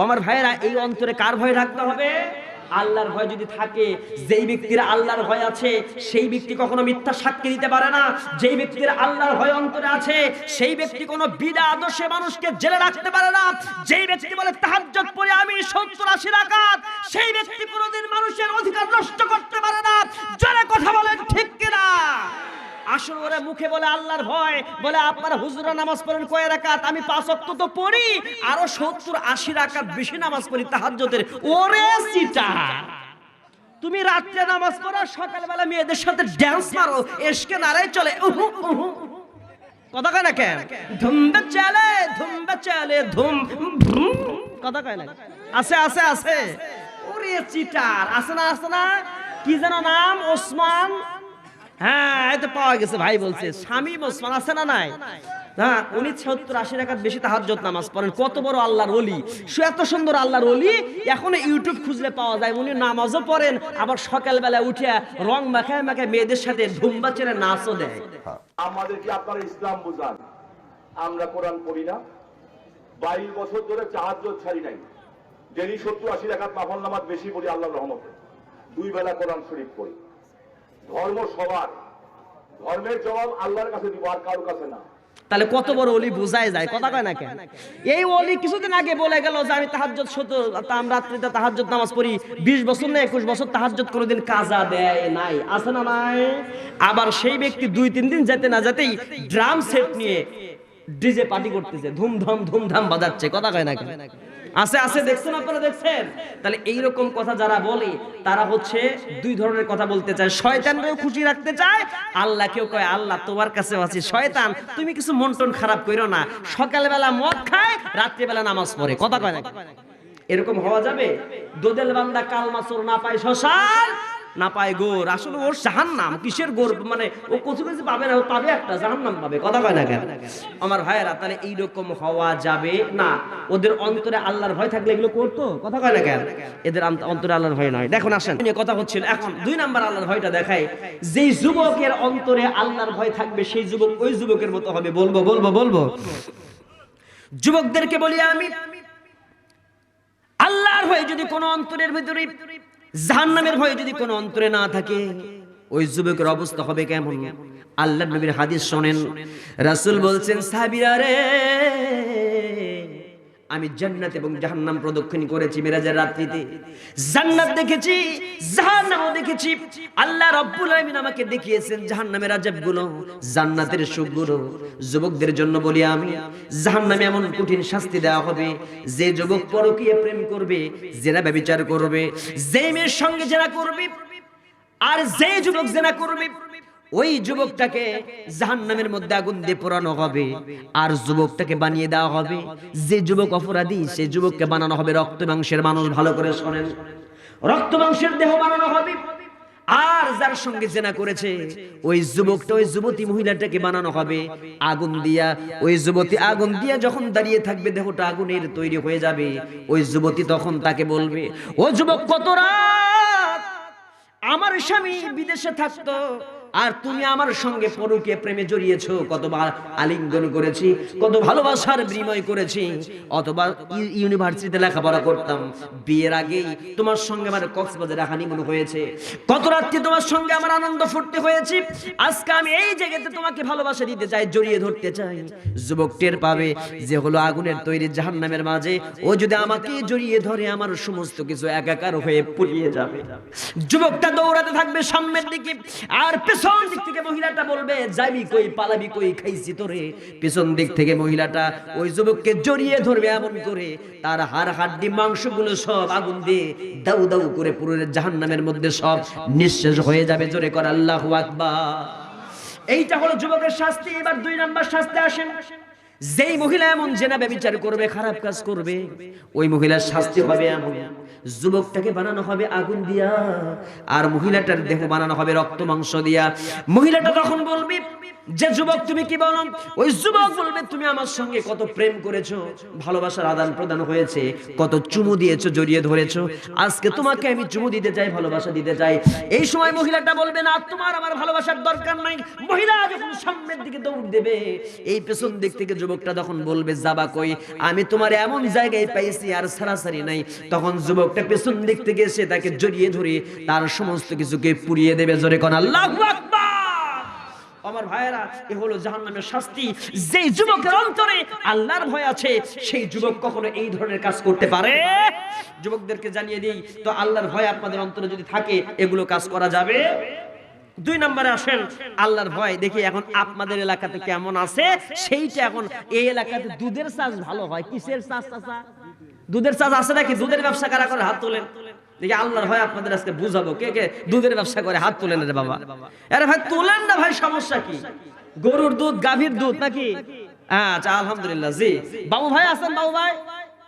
আমার ভাইয়েরা, এই অন্তরে কার ভয় রাখতে হবে? আল্লাহর ভয় যদি থাকে, যেই ব্যক্তির আল্লাহর ভয় আছে, সেই ব্যক্তি কখনো মিথ্যা সাক্ষী দিতে পারে না। যেই ব্যক্তির আল্লাহর ভয় অন্তরে আছে, সেই ব্যক্তি কোনো বিদা আদর্শে মানুষকে জেলে রাখতে পারে না। যেই ব্যক্তি বলে, তাহাজ্জুদ পড়ে আমি 70 80 রাকাত সেই ব্যক্তি কোনোদিন মানুষের অধিকার নষ্ট করতে পারে না। জোরে কথা বলেন, ঠিক কিনা? আসল ওরা মুখে বলে আল্লাহর ভয়, বলে আপনারা হুজুরা নামাজ পড়েন কয় রাকাত? আমি পাঁচ ওয়াক্ত তো পড়ি, আরও সত্তর, আশি রাকাত বেশি নামাজ পড়ি তাহাজ্জুদের। ওরে সিটার তুমি রাত্রে নামাজ পড়ো, সকালবেলা মেয়েদের সাথে ড্যান্স মারো, এসকে নারাই চলে, উহু উহু কথা কয় না কেন? ধুমবে চলে ধুমবে চলে, ধুম। কথা কয় না আছে আছে আছে। ওরে চিটার আছে না আছে না? কি যেন নাম? ওসমান হ্যাঁ এই তো পাওয়া গেছে, ভাই বলছে, স্বামী ওসমান আছে না নাই? হ্যাঁ উনি সত্তর আশি টাকার বেশি তাহাজ্জত নামাজ পড়েন। কত বড় আল্লাহর ওলি। সে এত সুন্দর আল্লাহর ওলি, এখনও ইউটিউব খুঁজলে পাওয়া যায়। উনি নামাজও পড়েন, আবার সকালবেলা উঠে রং মাখায় মাখায় মেয়েদের সাথে ধুমবা চেনে নাচও দেয়। আমাদেরকে আপনারা ইসলাম বুঝান? আমরা কোরআন পড়ি না। বাইশ বছর ধরে চাহাজ ছাড়ি নাই। ডেলি সত্তর আশি টাকার মাফল নামাজ বেশি পড়ি, আল্লাহর রহমতে। দুই বেলা কোরআন শরীফ পড়ি। ধর্ম সবার। ধর্মের জবাব আল্লাহর কাছে দিব আর কারোর কাছে না। তাহলে কত বড় অলি যায়, কথা কয় না কেন? এই অলি কিছুদিন আগে বলে গেল যে আমি আমি রাত্রিতে নামাজ পড়ি, বিশ বছর না একুশ বছর তাহাজ্জত কোনোদিন কাজা দেয় নাই, আছে না নাই? আবার সেই ব্যক্তি দুই, তিন দিন যেতে না যেতেই ড্রাম সেট নিয়ে ডিজে পার্টি করতেছে, ধুমধাম ধুমধাম বাজাচ্ছে, কথা কয় না কেন? আছে আছে, দেখছেন আপনারা, দেখছেন? তাহলে এইরকম কথা যারা বলে, তারা হচ্ছে দুই ধরনের কথা বলতে চায়। শয়তানকেও খুশি রাখতে চায়, আল্লাহকেও কয়, আল্লাহ, তোমার কাছে আছি। শয়তান, তুমি কিছু মন টন খারাপ করো না। সকালবেলা মদ খায়, রাত্রিবেলা নামাজ পড়ে। কথা কয় না? এরকম হওয়া যাবে? দোদেল বান্দা কালমাসুর না পায় শ্মশান না পায় গোর। আসলে ওর জাহান্নাম, কিসের গোর? মানে ও কিছু কিছু পাবে না পাবে একটা, জাহান্নাম পাবে। কথা কয় না কেন? আমার ভাইয়েরা, তাহলে এইরকম হওয়া যাবে না। ওদের অন্তরে আল্লাহর ভয় থাকলে এগুলো করতো? কথা কয় না কেন? এদের অন্তরে আল্লাহর ভয় নয়। দেখুন, আসেন। কথা হচ্ছিল এখন দুই নাম্বার আল্লাহর ভয়টা দেখায় যেই যুবকের অন্তরে আল্লাহর ভয় থাকবে, সেই যুবক ওই যুবকের মতো হবে। বলব বলব বলব। যুবকদেরকে বলি আমি, আল্লাহর ভয় যদি কোনো অন্তরের ভিতরে জাহান্নামের ভয় যদি কোনো অন্তরে না থাকে, ওই যুবকের অবস্থা হবে কেমন? আল্লাহ নবীর হাদিস শোনেন। রাসূল বলছেন, সাহাবীরা রে আমি জান্নাত এবং জাহান্নাম প্রদক্ষিণ করেছি মিরাজের রাত্রিতে। জান্নাত দেখেছি, জাহান্নামও দেখেছি। আল্লাহ রাব্বুল আলামিন আমাকে দেখিয়েছেন জাহান্নামের আযাবগুলো, জান্নাতের সুখগুলো। যুবকদের জন্য বলি আমি জাহান্নামে এমন কঠিন শাস্তি দেওয়া হবে, যে যুবক পরকীয় প্রেম করবে, জেনা ব্যভিচার করবে, যে মেয়ের সঙ্গে জেনা করবে, আর যে যুবক জেনা করবে ওই যুবকটাকে জাহান্নামের মধ্যে আগুন দিয়ে পোড়ানো হবে, আর যুবকটাকে বানিয়ে দেওয়া হবে। যে যুবক অপরাধী সেই যুবককে বানানো হবে রক্ত মাংসের মানুষ, ভালো করে শোনেন। রক্ত মাংসের দেহ বানানো হবে, আর যার সঙ্গে জেনা করেছে, ওই যুবকটা, ওই যুবতী মহিলাটাকে বানানো হবে। আগুন দিয়া, ওই যুবতী আগুন দিয়া যখন দাঁড়িয়ে থাকবে, দেহটা আগুনের তৈরি হয়ে যাবে। ওই যুবতী তখন তাকে বলবে, ও যুবক, কত রাত আমার স্বামী বিদেশে থাকতো আর তুমি আমার সঙ্গে পরকে প্রেমে জড়িয়েছো কতবার আলিঙ্গন করেছি, কত ভালোবাসার বিনিময় করেছি, অথবা ইউনিভার্সিটিতে লেখাপড়া করতাম। বিয়ের আগেই তোমার সঙ্গে আমার কক্সবাজারে হানিমুন হয়েছে। কত রাত্রি তোমার সঙ্গে আমার আনন্দ ফুর্তি হয়েছে। আজকে আমি এই জায়গাতে তোমাকে ভালোবাসা দিতে চাই, জড়িয়ে ধরতে চাই। যুবক টের পাবে যে হলো আগুনের তৈরি জাহান্নামের মাঝে ও যদি আমাকে জড়িয়ে ধরে, আমার সমস্ত কিছু একাকার হয়ে পুড়িয়ে যাবে। যুবকটা দৌড়াতে থাকবে সামনের দিকে, আর পেছন দিক থেকে মহিলাটা বলবে যাবি কই, পালাবি কই, খাইছি তোরে। পেছন দিক থেকে মহিলাটা ওই যুবককে জড়িয়ে ধরবে এমন করে, তার হাড়, হাড্ডি, মাংসগুলো সব আগুন দিয়ে দাউ দাউ করে পুরো জাহান্নামের মধ্যে সব নিঃশেষ হয়ে যাবে। জোরে কর, আল্লাহু আকবার। এইটা হলো যুবকের শাস্তি। এবার দুই নাম্বার শাস্তি আসেন। যেই মহিলা এমন জেনা ব্যবচার করবে, খারাপ কাজ করবে, ওই মহিলার শাস্তি হবে এমন। যুবকটাকে বানানো হবে আগুন দিয়া, আর মহিলাটার দেহ বানানো হবে রক্ত মাংস দিয়া। মহিলাটা তখন বলবি যে যুবক তুমি কি বলো? ওই যুবক বলবে, তুমি আমার সঙ্গে কত প্রেম করেছ, ভালোবাসার আদান প্রদান হয়েছে, কত চুমু দিয়েছ, জড়িয়ে ধরেছো। আজকে তোমাকে আমি চুমু দিতে চাই, ভালোবাসা দিতে চাই। এই সময় মহিলাটা বলবে, না, তোমার আমার ভালোবাসার দরকার নাই। মহিলা যখন সামনের দিকে দৌড় দেবে, এই পেছন দিক থেকে যুবকটা তখন বলবে, যাবা কই? আমি তোমার এমন জায়গায় পাইছি আর সারাসারি নাই। তখন যুবকটা পেছন দিক থেকে এসে তাকে জড়িয়ে ধরে, তার সমস্ত কিছুকে পুড়িয়ে দেবে। জোরে কোন আল্লাহু আকবার! আমার ভাইয়েরা, এ হলো জাহান্নামের শাস্তি। যেই যুবকের অন্তরে আল্লাহর ভয় আছে, সেই যুবক কখনো এই ধরনের কাজ করতে পারে? যুবকদেরকে জানিয়ে দিই, তো আল্লাহর ভয় আপনাদের অন্তরে যদি থাকে, এগুলো কাজ করা যাবে? দুই নম্বরে আসেন, আল্লাহর ভয়। দেখি এখন আপনাদের এলাকাতে কেমন আছে? সেইটা এখন, এই এলাকাতে দুধের চাষ ভালো হয়। কিসের চাষ চাষা দুধের চাষ আছে নাকি? দুধের ব্যবসা কারা করে? হাত তোলেন। দেখি আল্লাহর ভয় আপনাদের আজকে বুঝাবো। কে কে? দুধের ব্যবসা করে, হাত তোলেন রে বাবা। আরে ভাই, তোলেন না ভাই, সমস্যা কি? গরুর দুধ, গাভীর দুধ নাকি? আচ্ছা আলহামদুলিল্লাহ, জি। বাবু ভাই আছেন, বাবু ভাই?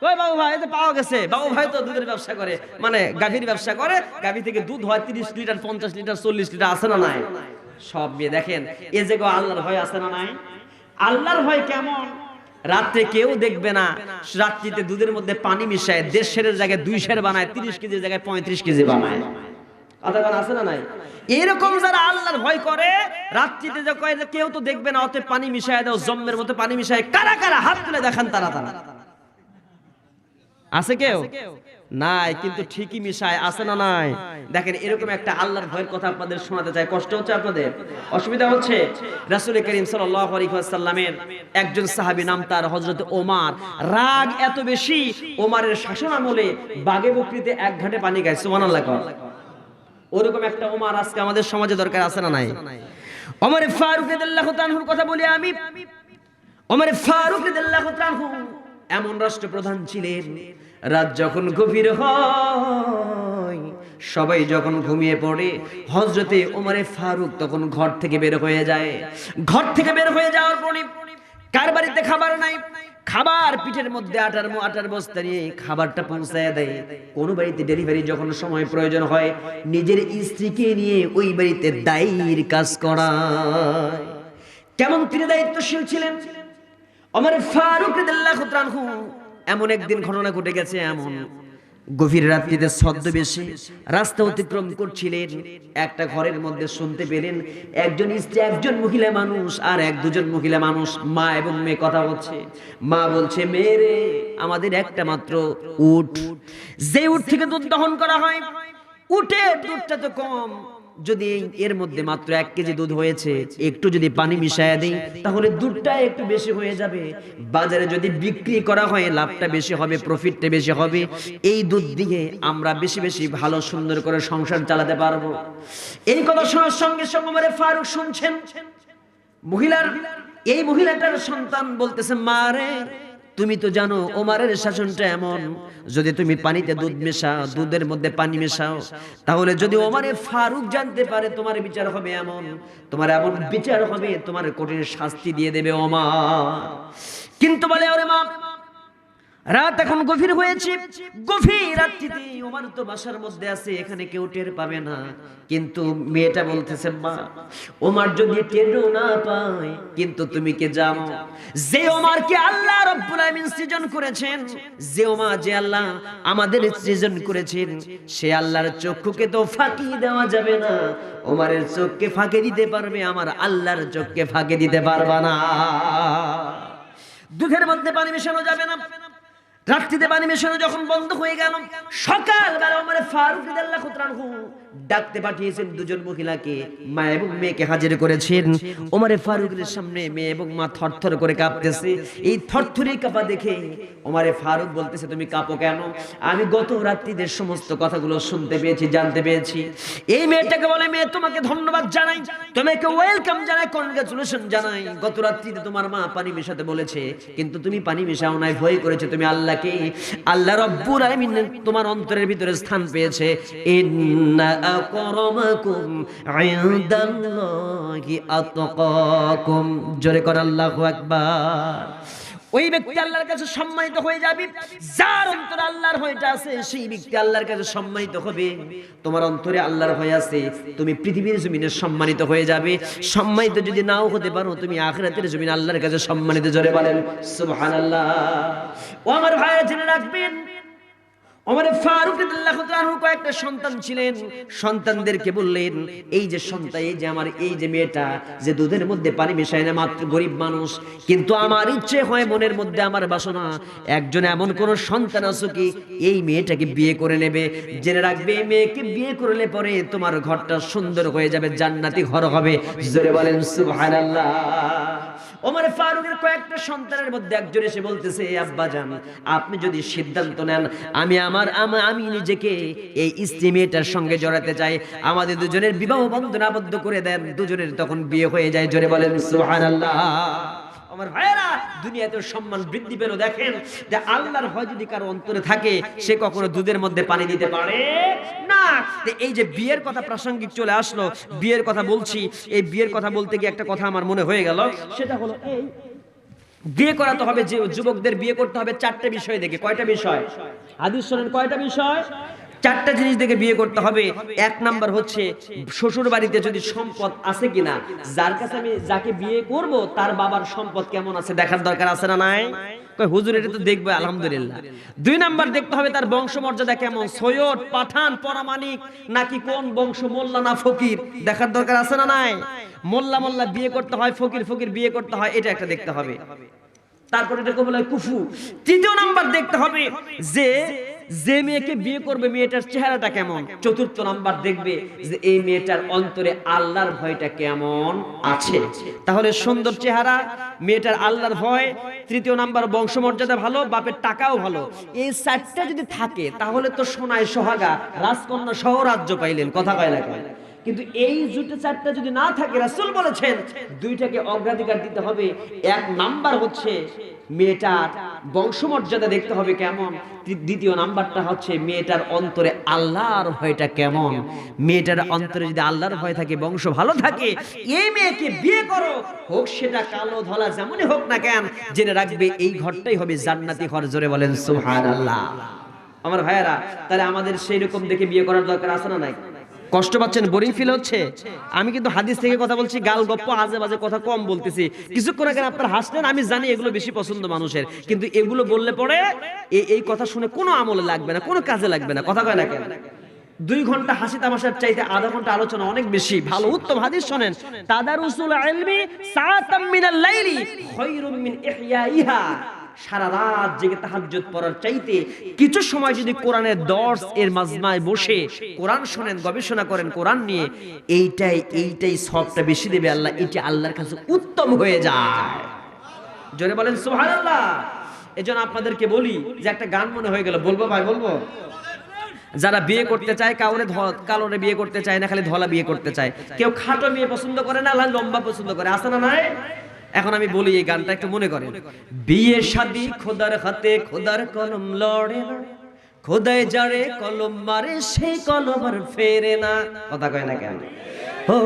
কই বাবু ভাই? যে পাওয়া গেছে। বাবু ভাই তো দুধের ব্যবসা করে। মানে গাভীর ব্যবসা করে, গাভী থেকে দুধ হয় তিরিশ লিটার, পঞ্চাশ লিটার, চল্লিশ লিটার, আছে না নাই? সব নিয়ে দেখেন, এ যে গো আল্লাহর ভয় আছে না নাই? আল্লাহর ভয় কেমন? রাত্রে কেউ দেখবে না। রাত্রিতে দুধের মধ্যে পানি মিশায়, দেড় জায়গায় দুই সের বানায়, তিরিশ কেজির জায়গায় পঁয়ত্রিশ কেজি বানায়। কথা আছে না নাই? এরকম যারা আল্লাহর ভয় করে, রাত্রিতে যে কয় যে কেউ তো দেখবে না, অতএব পানি মিশায় দাও, জম্মের মতো পানি মিশায়, কারা কারা হাত তুলে দেখান তারা তারা। আছে কেউ? নাই, কিন্তু ঠিকই মিশায়, আছে না নাই? দেখেন, এরকম একটা আল্লাহর ভয়ের কথা আপনাদের শোনাতে চাই, কষ্ট হচ্ছে আপনাদের? অসুবিধা হচ্ছে? রাসূল করিম ওয়াসাল্লামের একজন সাহাবী নাম তার, হযরত ওমর। রাগ এত বেশি, ওমরের শাসন আমলে বাগে বকরিতে এক ঘাটে পানি খায়, সুবহানাল্লাহ ওরকম একটা ওমার আজকে আমাদের সমাজে দরকার, আছে না নাই? ওমর ফারুক রাদিয়াল্লাহু কথা বলি আমি। ওমর ফারুক রাদিয়াল্লাহু তাআলা এমন রাষ্ট্রপ্রধান ছিলেন রাত যখন গভীর হয়, সবাই যখন ঘুমিয়ে পড়ে হজরতে ওমরে ফারুক তখন ঘর থেকে বের হয়ে যায়। ঘর থেকে বের হয়ে যাওয়ার পরে কার বাড়িতে খাবার নাই? খাবার পিঠের মধ্যে আটার আটার বস্তা নিয়ে খাবারটা পৌঁছায় দেয়। কোন বাড়িতে ডেলিভারি যখন সময় প্রয়োজন হয়, নিজের স্ত্রীকে নিয়ে ওই বাড়িতে দায়ীর কাজ করা কেমন তিনি দায়িত্বশীল ছিলেন? আমার ফারুক রাদিয়াল্লাহু এমন একদিন ঘটনা ঘটে গেছে এমন। গভীর রাত্রিতে ছদ্মবেশে রাস্তা অতিক্রম করছিলেন। একটা ঘরের মধ্যে শুনতে পেলেন একজন স্ত্রী একজন মহিলা মানুষ আর এক দুজন মহিলা মানুষ মা এবং মেয়ে কথা হচ্ছে মা বলছে মেয়েরে আমাদের একটা মাত্র উঠ যে উঠ থেকে দুধ দহন করা হয় উঠে দুধটা তো কম। যদি এর মধ্যে মাত্র এক কেজি দুধ হয়েছে, একটু যদি পানি মিশায়া দিই, তাহলে দুধটা একটু বেশি হয়ে যাবে। বাজারে যদি বিক্রি করা হয়, লাভটা বেশি হবে প্রফিটটা বেশি হবে, এই দুধ দিয়ে আমরা বেশি বেশি ভালো, সুন্দর করে সংসার চালাতে পারব। এই কথা শোনার সঙ্গে সঙ্গে ফারুক শুনছেন। মহিলার, এই মহিলাটার সন্তান বলতেছে মারে তুমি তো জানো, ওমারের শাসনটা এমন। যদি তুমি পানিতে দুধ মেশাও, দুধের মধ্যে পানি মেশাও, তাহলে যদি ওমারে ফারুক জানতে পারে তোমার বিচার হবে এমন, তোমার এমন বিচার হবে, তোমার কঠিন শাস্তি দিয়ে দেবে ওমা কিন্তু বলে ওরে মা রাত এখন গভীর হয়েছে। গভীর রাত্রিতে ওমার তো বাসার মধ্যে আছে, এখানে কেউ টের পাবে না। কিন্তু মেয়েটা বলতেছে, মা, ওমার যদি টেরও না পায়, কিন্তু তুমি কে জানো? যে ওমার কে আল্লাহ রব্বুল আলামিন সৃজন করেছেন, যে ওমা, যে আল্লাহ আমাদের সৃজন করেছেন, সে আল্লাহর চক্ষুকে তো ফাঁকি দেওয়া যাবে না। ওমারের চোখকে ফাঁকে দিতে পারবে, আমার আল্লাহর চোখকে ফাঁকে দিতে পারবা না। দুধের মধ্যে পানি মেশানো যাবে না। রাত্রিতে পানি মেশানো যখন বন্ধ হয়ে গেল সকালবেলা আমার ফারুক রাদিয়াল্লাহু তাআলা ডাকতে পাঠিয়েছেন দুজন মহিলাকে, মা এবং মেয়েকে হাজির করেছেন। ওমরে ফারুকের সামনে মেয়ে এবং মা থরথর করে কাঁপতেছে। এই থরথরে কাঁপা দেখে ওমরে ফারুক বলতেছে, তুমি কাঁপো কেন? আমি গত রাত্রিদের সমস্ত কথাগুলো শুনতে পেয়েছি, জানতে পেয়েছি। এই মেয়েটাকে বলে, মেয়ে, তোমাকে ধন্যবাদ জানাই। তোমাকে ওয়েলকাম জানাই, কনগ্রাচুলেশন জানাই। গত রাত্রিতে তোমার মা পানি মেশাতে বলেছে, কিন্তু তুমি পানি মেশাও নাই, ভয় করেছে তুমি আল্লাহকে। আল্লাহ রব্বুল আলামিন তোমার অন্তরের ভিতরে স্থান পেয়েছে। ইন্না আকরামাকুম ইনদাল্লাহি আতকাকুম। জোরে কর আল্লাহু আকবার। ওই ব্যক্তি আল্লাহর কাছে সম্মানিত হয়ে যাবে, যার অন্তরে আল্লাহর ভয়টা আছে, সেই ব্যক্তি আল্লাহর কাছে সম্মানিত হবে। তোমার অন্তরে আল্লাহর ভয় আছে, তুমি পৃথিবীর জমিনে সম্মানিত হয়ে যাবে। সম্মানিত যদি নাও হতে পারো, তুমি আখিরাতের জমিনে আল্লাহর কাছে সম্মানিত। জোরে বলেন, সুবহানাল্লাহ। ও আমার ভাইরা জেনে রাখবেন ফারুক কয়েকটা সন্তান ছিলেন। সন্তানদেরকে বললেন, এই যে সন্তান, এই যে আমার, এই যে মেয়েটা, যে দুধের মধ্যে পানি মেশায় না, মাত্র মানুষ, কিন্তু আমার ইচ্ছে হয় মনের মধ্যে আমার বাসনা, একজন এমন কোন সন্তান আছে কি, এই মেয়েটাকে বিয়ে করে নেবে। জেনে রাখবে, এই মেয়েকে বিয়ে করলে পরে তোমার ঘরটা সুন্দর হয়ে যাবে, জান্নাতি ঘর হবে। জোরে বলেন, সুবহানাল্লাহ। ওমর ফারুকের কয়েকটা সন্তানের মধ্যে একজন এসে বলতেছে আব্বা জান, আপনি যদি সিদ্ধান্ত নেন, আমি আমার আমি নিজেকে এই স্ত্রী মেয়েটার সঙ্গে জড়াতে চাই। আমাদের দুজনের বিবাহ বন্ধন আবদ্ধ করে দেন, দুজনের তখন বিয়ে হয়ে যায়। জোরে বলেন, সুবহানাল্লাহ। আমার ভাইয়েরা, দুনিয়াতে সম্মান বৃদ্ধি পেল, দেখেন, যে আল্লাহর ভয় যদি কারও অন্তরে থাকে, সে কখনো দুধের মধ্যে পানি দিতে পারে না। এই যে বিয়ের কথা প্রাসঙ্গিক চলে আসলো, বিয়ের কথা বলছি, এই বিয়ের কথা বলতে গিয়ে একটা কথা আমার মনে হয়ে গেল, সেটা হলো এই, বিয়ে করাতে হবে যে যুবকদের বিয়ে করতে হবে চারটে বিষয় দেখে, কয়টা বিষয়? হাদিস শোনেন, কয়টা বিষয়? চারটা জিনিস দেখে বিয়ে করতে হবে। এক নাম্বার হচ্ছে শ্বশুর বাড়িতে যদি সম্পদ আছে কিনা যার কাছে আমি যাকে বিয়ে করব তার বাবার সম্পদ কেমন আছে দেখার দরকার আছে না নাই? হুজুর এটা তো দেখবে আলহামদুলিল্লাহ। দুই নাম্বার দেখতে হবে তার বংশমর্যাদা কেমন সৈয়দ পাঠান পরামানিক নাকি কোন বংশ মোল্লা না ফকির? দেখার দরকার আছে না নাই? মোল্লা মোল্লা বিয়ে করতে হয় ফকির ফকির বিয়ে করতে হয় এটা একটা দেখতে হবে। তারপরে এটাকে বলে হয় কুফু। তৃতীয় নাম্বার দেখতে হবে যে যে মেয়েকে বিয়ে করবে, মেয়েটার চেহারাটা কেমন? চতুর্থ নাম্বার দেখবে যে এই মেয়েটার অন্তরে আল্লাহর ভয়টা কেমন আছে। তাহলে সুন্দর চেহারা, মেয়েটার আল্লাহর ভয়, তৃতীয় নাম্বার বংশমর্যাদা ভালো, বাপের টাকাও ভালো। এই চারটা যদি থাকে, তাহলে তো সোনায় সোহাগা, রাজকন্যা সহ রাজ্য পাইলেন, কথা কয় না কয় কিন্তু এই জুটে চারটা যদি না থাকে, রাসূল বলেছেন, দুইটাকে অগ্রাধিকার দিতে হবে। এক নাম্বার হচ্ছে মেয়েটার বংশমর্যাদা দেখতে হবে কেমন। দ্বিতীয় নাম্বারটা হচ্ছে মেয়েটার অন্তরে আল্লাহর ভয়টা কেমন। মেয়েটার অন্তরে যদি আল্লাহর ভয় থাকে, বংশ ভালো থাকে, এই মেয়েকে বিয়ে করো। হোক সেটা কালো ধলা যেমনই হোক না কেন, জেনে রাখবে এই ঘরটাই হবে জান্নাতি ঘর, জোরে বলেন সুবহানাল্লাহ। আমার ভাইয়েরা, তাহলে আমাদের সেই রকম দেখে বিয়ে করার দরকার আছে না নাই? কষ্ট পাচ্ছেন বোরিং ফিল হচ্ছে? আমি কিন্তু হাদিস থেকে কথা বলছি, গাল গপ্প, আজে বাজে কথা কম বলতেছি। কিছুক্ষণ আগে আপনার হাসলেন, আমি জানি এগুলো বেশি পছন্দ মানুষের। কিন্তু এগুলো বললে পরে এই কথা শুনে কোনো আমলে লাগবে না, কোনো কাজে লাগবে না। কথা কয় না কেন? দুই ঘণ্টা হাসি তামাশার চাইতে আধা ঘণ্টা আলোচনা অনেক বেশি। ভালো উত্তম হাদিস শোনেন, তাদারুসুল ইলমি সাআতাম মিনাল লাইলি খায়রুম মিন ইহইয়াইহা। সারা রাত জেগে তাহাজ্জুদ পড়ার চাইতে কিছু সময় যদি কোরআনের দর্স এর মাজমায় বসে কোরআন শোনেন, গবেষণা করেন, কোরআন নিয়ে, এইটাই এইটাই সবটা বেশি দেবে আল্লাহ, এটা আল্লাহর কাছে উত্তম হয়ে যায়। জোরে বলেন, সুবহানাল্লাহ। এজন্য আপনাদেরকে বলি যে একটা গান মনে হয়ে গেল, বলব ভাই, বলব? যারা বিয়ে করতে চায়, কাউরে কালোরে বিয়ে করতে চায় না, খালি ধলা বিয়ে করতে চায়। কেউ খাটো মেয়ে পছন্দ করে না, লম্বা পছন্দ করে, আছে না নাই? এখন আমি বলি এই গানটা একটু মনে করেন। বিয়ে শাদি খোদার হাতে খোদার কলম লড়ে খোদায় যারে কলম মারে, সেই কলম আর ফেরে না। কথা কয় না কেন? ও,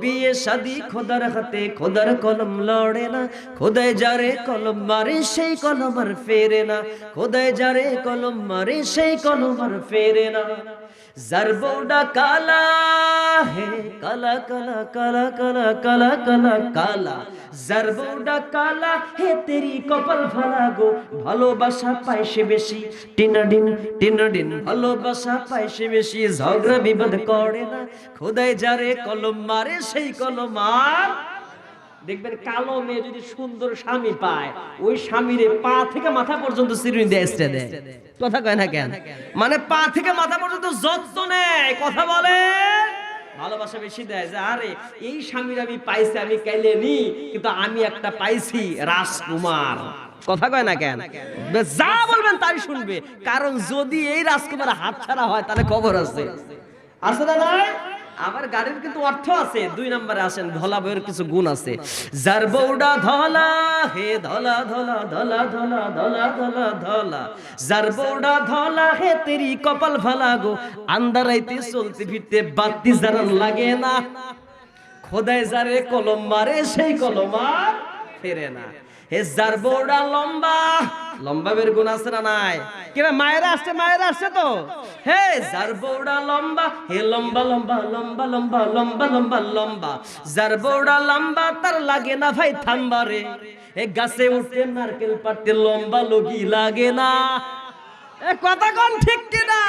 বিয়ে শাদি খোদার হাতে খোদার কলম লড়ে না। খোদায় যারে কলম মারে, সেই কলম আর ফেরে না। খোদায় যারে কলম মারে, সেই কলম আর ফেরে না। জরবোডা কালা হে কালা কালা কালা কালা কালা কালা কালা জরবোডা কালা হে তেরি কপাল ফালা গো ভালোবাসা পায় সে বেশি টিনাডিন টিনাডিন ভালোবাসা পায় সে বেশি ঝগড়া বিবাদ করে না খোদায় যারে কলম মারে সেই কলম আর দেখবেন কালো মেয়ে যদি সুন্দর স্বামী পায়, ওই স্বামীরে পা থেকে মাথা পর্যন্ত সিরুনি দিয়ে এসে দেয়। কথা কয় না কেন? মানে পা থেকে মাথা পর্যন্ত যত্ন নেয়, কথা বলে। ভালোবাসা বেশি দেয় যে, আরে, এই স্বামীর আমি পাইছি, আমি কাইলে নি, কিন্তু আমি একটা পাইছি রাজকুমার। কথা কয় না কেন? যা বলবেন তাই শুনবে। কারণ যদি এই রাজকুমার হাত ছাড়া হয়, তাহলে খবর আছে। আছে না আমার গাড়ির কিন্তু অর্থ আছে, দুই নম্বরে আসেন, ধলা বইয়ের কিছু গুণ আছে। যার বউডা ধলা, হে ধলা ধলা ধলা ধলা ধলা ধলা ধলা। যার বউডা ধলা, হে তেরি কপাল ভালা গো। আন্দারাইতে চলতে ফিরতে বাতি যারা লাগে না। খোদায় যারে কলম মারে, সেই কলম আর ফেরে না। হে যার বউটা লম্বা। লম্বা বের গুণ আছে না নাই? কিবা মায়েরা আসছে মায়েরা আসছে তো। হে যার বউটা লম্বা হে লম্বা লম্বা লম্বা লম্বা লম্বা লম্বা লম্বা। যার বউটা লম্বা তার লাগে না ভাই থাম্বা রে এ গাছে উঠতে নারকেল পাড়তে লম্বা লগি লাগে না। এ কথা কোন ঠিক কিনা?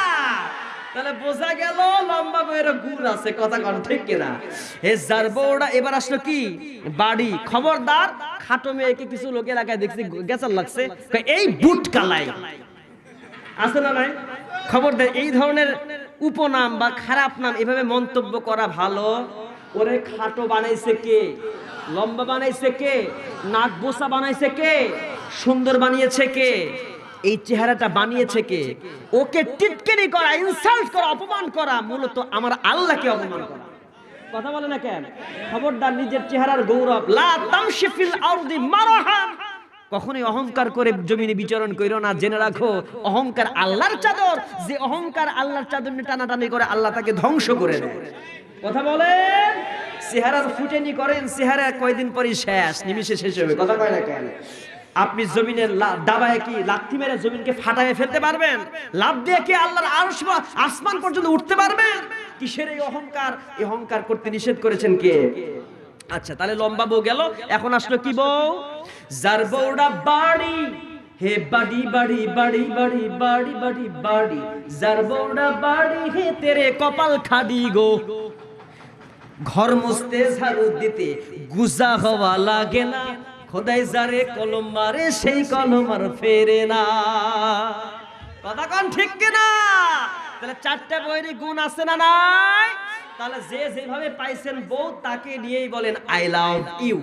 তাহলে বোঝা গেল লম্বা বইয়ের গুড় আছে, কথা কোন, ঠিক কিনা? এ যার এবার আসলো কি? বাড়ি। খবরদার, খাটো মেয়েকে কিছু লোক এলাকায় দেখছি গেছাল লাগছে। এই বুট কালাই। আছে না নাই? খবর দেয় এই ধরনের উপনাম বা খারাপ নাম এভাবে মন্তব্য করা ভালো? ওরে খাটো বানাইছে কে? লম্বা বানাইছে কে? নাক বোসা বানাইছে কে? সুন্দর বানিয়েছে কে? এই চেহারাটা বানিয়েছে কে? ওকে টিটকিরি করা ইনসাল্ট করা, অপমান করা মূলত আমার আল্লাহকে অপমান করা। কথা বলে না কেন? খবরদার নিজের চেহারার গৌরব। লা তামশি ফিল আরদি মারহাম কখনোই অহংকার করে জমিনে বিচরণ কইরো না। জেনে রাখো, অহংকার আল্লাহর চাদর। যে অহংকার আল্লাহর চাদর নিয়ে টানাটানি করে, আল্লাহ তাকে ধ্বংস করে দেয়। কথা বলেন চেহারার ফুটেনি করেন, চেহারা কয়দিন পরই শেষ নিমিশে শেষ হবে। কথা কয় না কেন? আপনি জমিনের দাবায় কি লাথি মেরে জমিনকে ফাটায় ফেলতে পারবেন? লাভ দিয়ে কি আল্লাহর আরশ আসমান পর্যন্ত উঠতে পারবেন? কিসের এই অহংকার? এই অহংকার করতে নিষেধ করেছেন কে? আচ্ছা তাহলে লম্বা বউ গেল। এখন আসলো কি বউ? যার বউটা বাড়ি, হে বাড়ি বাড়ি বাড়ি বাড়ি বাড়ি বাড়ি বাড়ি। যার বউটা বাড়ি, হে তেরে কপাল খাডি গো। ঘর মুছতে ঝাড়ু দিতে গুজা হওয়া লাগে না। খোদাই যারে কলম মারে, সেই কলম আর ফেরে না। কথা কন ঠিক কিনা? তাহলে চারটা বইয়ের গুণ আছে না নাই? তাহলে যে যেভাবে পাইছেন বউ, তাকে নিয়েই বলেন আই লাভ ইউ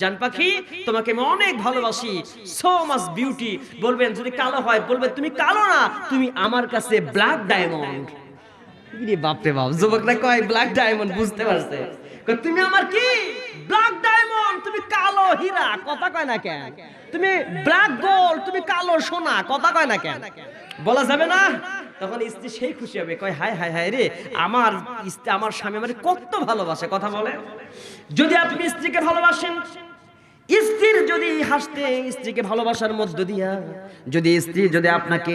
জান পাখি, তোমাকে আমি অনেক ভালোবাসি। সো মাচ বিউটি বলবেন, যদি কালো হয়, বলবেন, তুমি কালো না, তুমি আমার কাছে ব্ল্যাক ডায়মন্ড বাপরে বাপ, যুবকরা কয় ব্ল্যাক ডায়মন্ড বুঝতে পারছে। তুমি আমার কি? ব্ল্যাক ডায়মন্ড তুমি কালো হীরা, কথা কয় না কেন? তুমি ব্ল্যাক গোল্ড তুমি কালো সোনা, কথা কয় না কেন? বলা যাবে না? তখন স্ত্রী সেই খুশি হবে, কয়, হায় হায় হায় রে, আমার আমার স্বামী আমার কত ভালোবাসে, কথা বলে? যদি আপনি স্ত্রীকে ভালোবাসেন স্ত্রীর যদি হাসতে স্ত্রীকে ভালোবাসার মধ্য দিয়া, যদি স্ত্রী যদি আপনাকে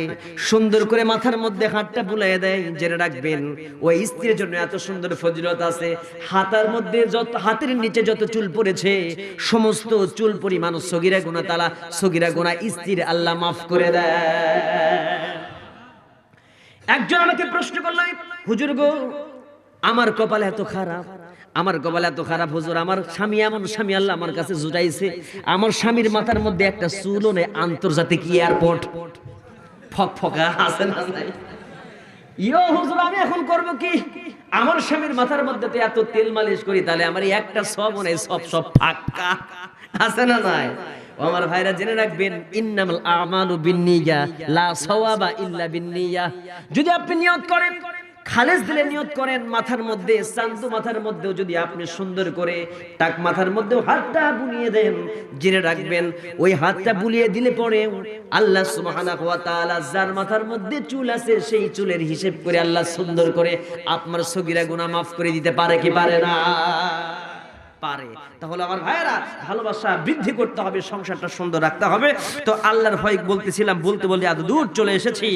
সুন্দর করে মাথার মধ্যে হাতটা বুলাই দেয়, জেনে রাখবেন, ওই স্ত্রীর জন্য এত সুন্দর ফজিলত আছে। হাতার মধ্যে যত, হাতের নিচে যত চুল পড়েছে, সমস্ত চুল পরিমাণ সগিরা গুণা তালা সগিরা গুণা স্ত্রীর আল্লাহ মাফ করে দেয়। একজন আমাকে প্রশ্ন করল, হুজুর গো, আমার কপাল এত খারাপ আমার কপাল এত খারাপ, হুজুর, আমার স্বামী এমন স্বামী আল্লাহ আমার কাছে জুটাইছে। আমার স্বামীর মাথার মধ্যে একটা চুলও নেই, আন্তর্জাতিক এয়ারপোর্ট। ফক ফকা আছে না নাই? ইয়ো হুজুর, আমি এখন করব কি? আমার স্বামীর মাথার মধ্যে তো এত তেল মালিশ করি, তাহলে আমার একটা সব নেই, সব সব ফাঁকা। আছে না নাই? আমার ভাইরা জেনে রাখবেন, ইন্নামাল আমালু বিন্নিয়া, লা সাওয়াবা ইল্লা বিন্নিয়া। যদি আপনি নিয়ত করেন খালেজ দিলে নিয়ত করেন, মাথার মধ্যে শান্ত মাথার মধ্যেও যদি আপনি সুন্দর করে টাক মাথার মধ্যেও হাতটা বুলিয়ে দেন জেনে রাখবেন, ওই হাতটা বুলিয়ে দিলে পরে আল্লাহ সুবহানাহু ওয়া তাআলা যার মাথার মধ্যে চুল আছে, সেই চুলের হিসেব করে আল্লাহ সুন্দর করে আপনার সগীরা গুনাহ মাফ করে দিতে পারে কি পারে না? পারে। তাহলে আমার ভাইয়েরা, ভালোবাসা বৃদ্ধি করতে হবে, সংসারটা সুন্দর রাখতে হবে। তো আল্লাহর ভয় বলতেছিলাম, বলতে বলতে এত দূর চলে এসেছি।